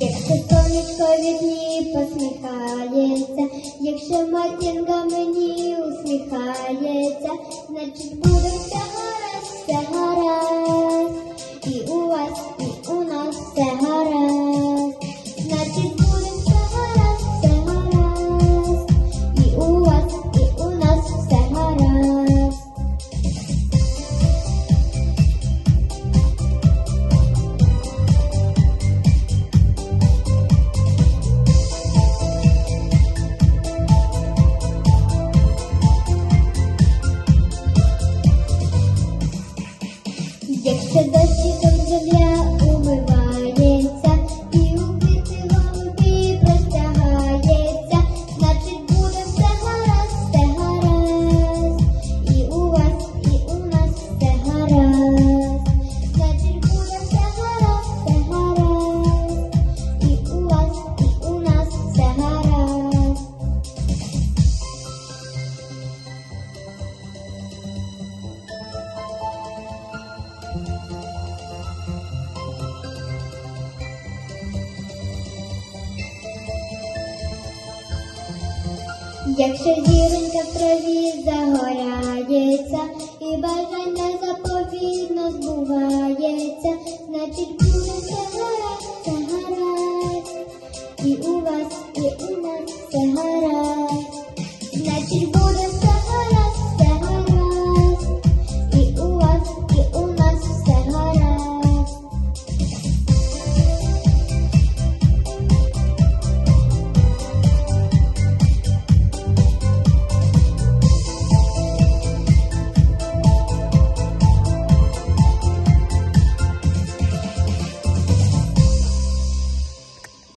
Якщо сонечко від посміхається, якщо матінка мені усміхається, значить буду вся. 简单的西。Якщо зіронька в траві загорається, і бажання заповідно збувається, значить буде все гаразд, все гаразд. І у вас, і у нас все гаразд. Значить